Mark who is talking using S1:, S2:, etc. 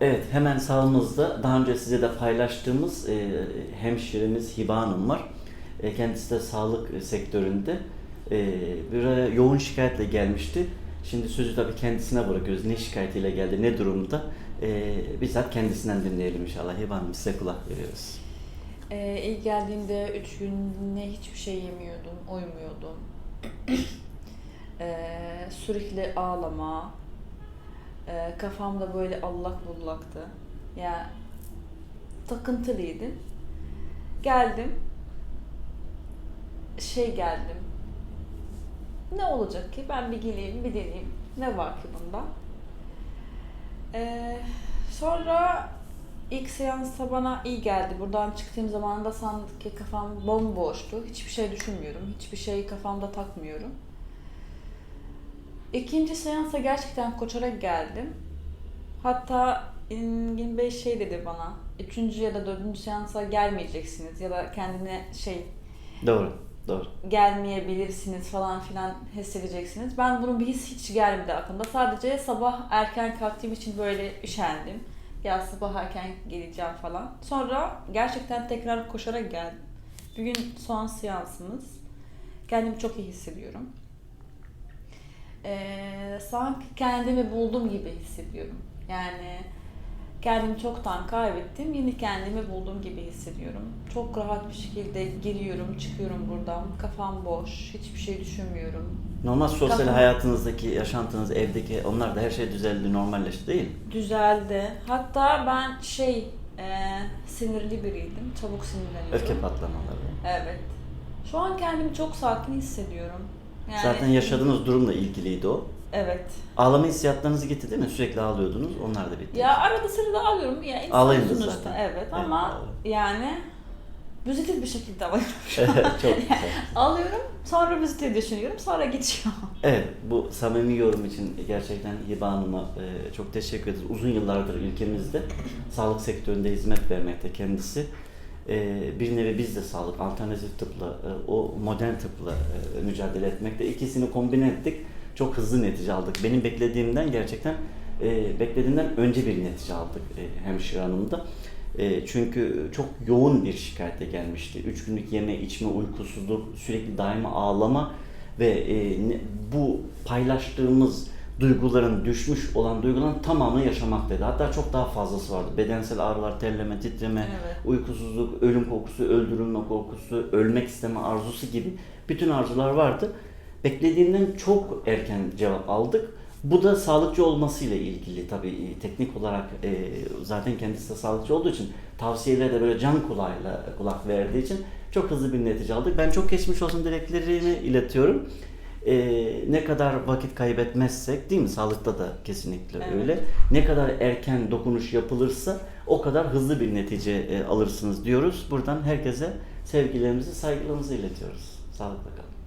S1: Evet, hemen sağımızda daha önce size de paylaştığımız e, hemşiremiz Hiba Hanım var. E, kendisi de sağlık sektöründe e, bir yoğun şikayetle gelmişti. Şimdi sözü tabii kendisine bırakıyoruz. Ne şikayetiyle geldi, ne durumda? E, bizzat kendisinden dinleyelim inşallah. Hiba Hanım size kulak veriyoruz.
S2: Ee, ilk geldiğimde üç gün ne hiçbir şey yemiyordum, uyumuyordum. Ee, sürekli ağlama. Ee, kafamda böyle allak bullaktı. Ya takıntılıydım. Geldim. Şey geldim. Ne olacak ki? Ben bir geleyim, bir deneyeyim. Ne var ki bunda? Ee, sonra ilk seansta bana iyi geldi. Buradan çıktığım zaman da sandık ki kafam bomboştu. Hiçbir şey düşünmüyorum. Hiçbir şeyi kafamda takmıyorum. İkinci seansa gerçekten koşarak geldim. Hatta Engin Bey şey dedi bana. Üçüncü ya da dördüncü seansa gelmeyeceksiniz. Ya da kendine şey
S1: Doğru, doğru.
S2: gelmeyebilirsiniz falan filan hissedeceksiniz. Ben bunun bir his hiç gelmedi aklımda. Sadece sabah erken kalktığım için böyle üşendim. Ya sabah erken geleceğim falan. Sonra gerçekten tekrar koşarak geldim. Bugün son seansımız. Kendimi çok iyi hissediyorum. Ee, sanki kendimi buldum gibi hissediyorum. Yani kendimi çoktan kaybettim. Yine kendimi buldum gibi hissediyorum. Çok rahat bir şekilde giriyorum, çıkıyorum buradan. Kafam boş, hiçbir şey düşünmüyorum.
S1: Normal sosyal
S2: Kafam-
S1: hayatınızdaki, yaşantınız, evdeki onlar da her şey düzeldi, normalleşti değil mi?
S2: Düzeldi. Hatta ben şey, e, sinirli biriydim. Çabuk sinirleniyordum.
S1: Öfke patlamaları.
S2: Evet. Şu an kendimi çok sakin hissediyorum. Yani,
S1: Zaten yaşadığınız durumla ilgiliydi o.
S2: Evet.
S1: Ağlama hissiyatlarınız gitti değil mi? Sürekli ağlıyordunuz. Onlar da bitti.
S2: Ya arada sırada alıyorum. Ya insan sonuçta,
S1: zaten.
S2: Evet
S1: Evet,
S2: ama yani pozitif bir şekilde alıyorum.
S1: Çok güzel.
S2: Alıyorum, sonra pozitif düşünüyorum, sonra geçiyor.
S1: Evet, bu samimi yorum için gerçekten Hiba Hanım'a e, çok teşekkür ederiz. Uzun yıllardır ülkemizde sağlık sektöründe hizmet vermekte kendisi. E, bir nevi biz de sağlık, alternatif tıpla, e, o modern tıpla e, mücadele etmekte. İkisini kombine ettik. Çok hızlı netice aldık. Benim beklediğimden gerçekten e, beklediğimden önce bir netice aldık hemşire hanımda. E, çünkü çok yoğun bir şikayetle gelmişti. Üç günlük yeme, içme, uykusuzluk, sürekli daima ağlama ve bu paylaştığımız duyguların düşmüş olan duyguların tamamını yaşamaktaydı. Hatta çok daha fazlası vardı. Bedensel ağrılar, terleme, titreme,
S2: Evet.
S1: uykusuzluk, ölüm korkusu, öldürülme korkusu, ölmek isteme arzusu gibi bütün arzular vardı. Beklediğimden çok erken cevap aldık. Bu da sağlıkçı olmasıyla ilgili tabii e, teknik olarak e, zaten kendisi de sağlıkçı olduğu için tavsiyelere de böyle can kulağıyla kulak verdiği için çok hızlı bir netice aldık. Ben çok geçmiş olsun dileklerimi iletiyorum. E, ne kadar vakit kaybetmezsek değil mi? Sağlıkta da kesinlikle
S2: Evet.
S1: öyle. Ne kadar erken dokunuş yapılırsa o kadar hızlı bir netice e, alırsınız diyoruz. Buradan herkese sevgilerimizi, saygılarımızı iletiyoruz. Sağlıkla kalın.